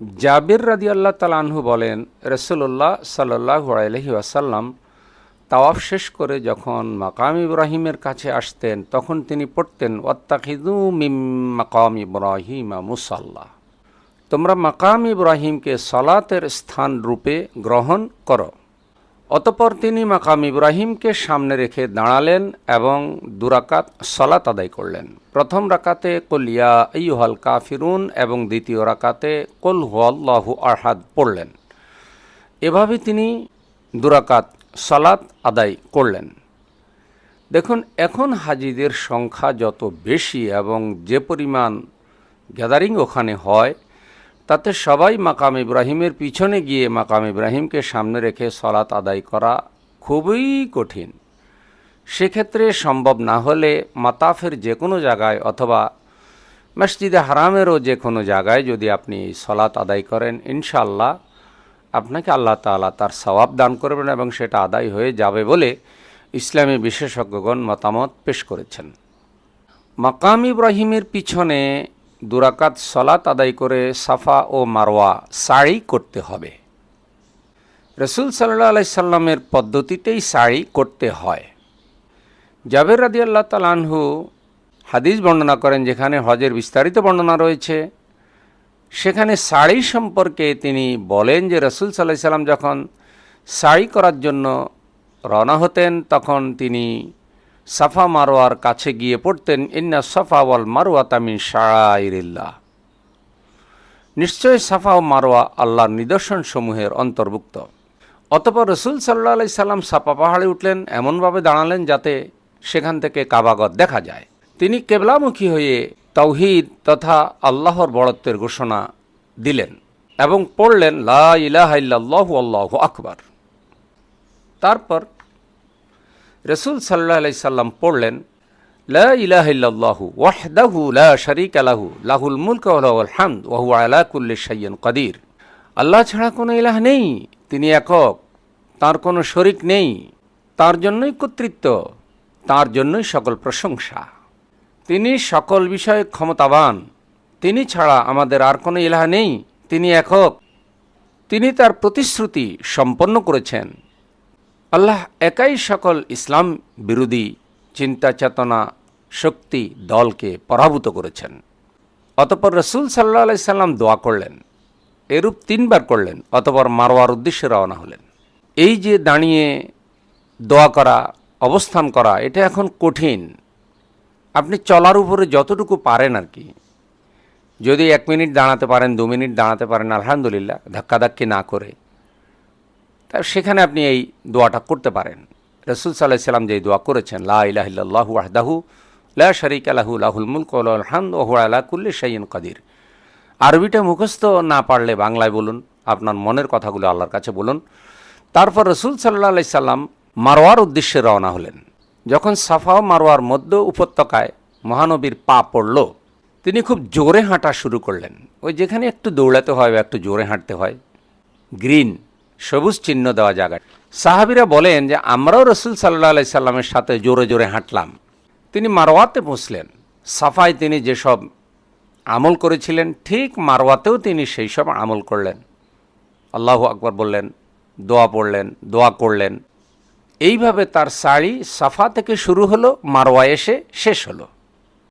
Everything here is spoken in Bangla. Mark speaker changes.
Speaker 1: জাবির রাদি আল্লাহ তালানহু বলেন রসুল্লাহ সাল্লাহ আলহি আসাল্লাম তাওয়াফ শেষ করে যখন মাকাম ইব্রাহিমের কাছে আসতেন, তখন তিনি পড়তেন ওত্তাকিদু মিম মাকাম ইব্রাহিম মুসাল্লাহ তোমরা মাকাম ইব্রাহিমকে সলাতের স্থান রূপে গ্রহণ করো। অতপর তিনি মাকাম ইব্রাহিমকে সামনে রেখে দাঁড়ালেন এবং দুরাকাত সলাত আদায় করলেন। প্রথম রাকাতে কলিয়া ইউহাল কাফিরুন এবং দ্বিতীয় রাকাতে, কল হুয়াল্লাহু আহাদ পড়লেন। এভাবে তিনি দুরাকাত সলাত আদায় করলেন। দেখুন, এখন হাজিদের সংখ্যা যত বেশি এবং যে পরিমাণ গ্যাদারিং ওখানে হয় তাতে সবাই মাকাম ইব্রাহিমের পিছনে গিয়ে মাকাম ইব্রাহিমকে সামনে রেখে সলাত আদায় করা খুবই কঠিন। সেক্ষেত্রে সম্ভব না হলে মাতাফের যে কোনো জায়গায় অথবা মসজিদে হারামেরও যে কোনো জায়গায় যদি আপনি সলাত আদায় করেন ইনশাল্লাহ আপনাকে আল্লাহ তালা তার সওয়াব দান করবেন এবং সেটা আদায় হয়ে যাবে বলে ইসলামী বিশেষজ্ঞগণ মতামত পেশ করেছেন। মাকাম ইব্রাহিমের পিছনে দুরাকাত সলাত আদায় করে সাফা ও মারওয়া সাড়ি করতে হবে। রসুল সাল্লাহ আলাইসাল্লামের পদ্ধতিতেই সাড়ি করতে হয়। জাবের রাদি আল্লাহ তালানহু হাদিস বর্ণনা করেন যেখানে হজের বিস্তারিত বর্ণনা রয়েছে। সেখানে শাড়ি সম্পর্কে তিনি বলেন যে রসুল সাল্লাহ সাল্লাম যখন শাড়ি করার জন্য রওনা হতেন, তখন তিনি সাফা মারোয়ার কাছে গিয়ে পড়তেন, ইন্না সাফা ওয়াল মারোয়া তামিন শাহরিল্লাহ নিশ্চয় সাফা ও মারোয়া আল্লাহর নিদর্শন সমূহের অন্তর্ভুক্ত। অতপর রসুল সাল্লাহ আলাই সাল্লাম সাপা পাহাড়ে উঠলেন, এমনভাবে দাঁড়ালেন যাতে সেখান থেকে কাবাগত দেখা যায়। তিনি কেবলামুখী হয়ে তৌহিদ তথা আল্লাহর বড়ত্বের ঘোষণা দিলেন এবং পড়লেন, লা ইলাহা আল্লাহু আকবার। তারপর রসুল সাল্লাহ আলাই সাল্লাম পড়লেন, লা ইলাহা ইল্লাল্লাহু ওয়াহদাহু লা শারীকা লাহু, লাহুল মুলক ওয়া হামদ ওয়া হুয়া আলা কুল্লি শাইইন কাদির। আল্লাহ ছাড়া কোনো ইলাহ নেই, তিনি একক, তার কোনো শরিক নেই, তার জন্যই কর্তৃত্ব, তার জন্যই সকল প্রশংসা। তিনি সকল বিষয়ে ক্ষমতাবান, তিনি ছাড়া আমাদের আর কোনো ইলাহ নেই, তিনি একক, তিনি তার প্রতিশ্রুতি সম্পন্ন করেছেন। আল্লাহ একাই সকল ইসলাম বিরোধী চিন্তা, চেতনা, শক্তি দলকে পরাভূত করেছেন। অতপর রসুল সাল্লাহ আলাই সাল্লাম দোয়া করলেন, এরূপ তিনবার করলেন, অতপর মারোয়ার উদ্দেশ্যে রওনা হলেন। এই যে দাঁড়িয়ে দোয়া করা, অবস্থান করা, এটা এখন কঠিন। আপনি চলার উপরে যতটুকু পারেন আর কি। যদি এক মিনিট দাঁড়াতে পারেন, দু মিনিট দাঁড়াতে পারেন, আলহামদুলিল্লাহ, ধাক্কাধাক্কি না করে। তা সেখানে আপনি এই দোয়াটা করতে পারেন। রসুল সাল্লাহ সাল্লাম যে দোয়া করেছেন, লা ইলাহিল্লাহু আহদাহু লা শরিক আলাহু লাহুল মুলক হামদ ওহু আলা কুল্লি শাইন কাদির। আরবিটা মুখস্থ না পারলে বাংলায় বলুন, আপনার মনের কথাগুলো আল্লাহর কাছে বলুন। তারপর রসুল সাল্লাহ আলাই সাল্লাম মারোয়ার উদ্দেশ্যে রওনা হলেন। যখন সাফা মারোয়ার মধ্য উপত্যকায় মহানবীর পা পড়ল, তিনি খুব জোরে হাঁটা শুরু করলেন। ওই যেখানে একটু দৌড়াতে হয় বা একটু জোরে হাঁটতে হয়, গ্রিন সবুজ চিহ্ন দেওয়া জায়গায় সাহাবিরা বলেন যে, আমরাও রসুল সাল্লাহ আলাই সাল্লামের সাথে জোরে জোরে হাঁটলাম। তিনি মারোয়াতে পৌঁছলেন। সাফায় তিনি যেসব আমল করেছিলেন, ঠিক মারোয়াতেও তিনি সেই সব আমল করলেন। আল্লাহ আকবর বললেন, দোয়া পড়লেন, দোয়া করলেন। এইভাবে তার শাড়ি সাফা থেকে শুরু হলো মারোয়া এসে শেষ হলো।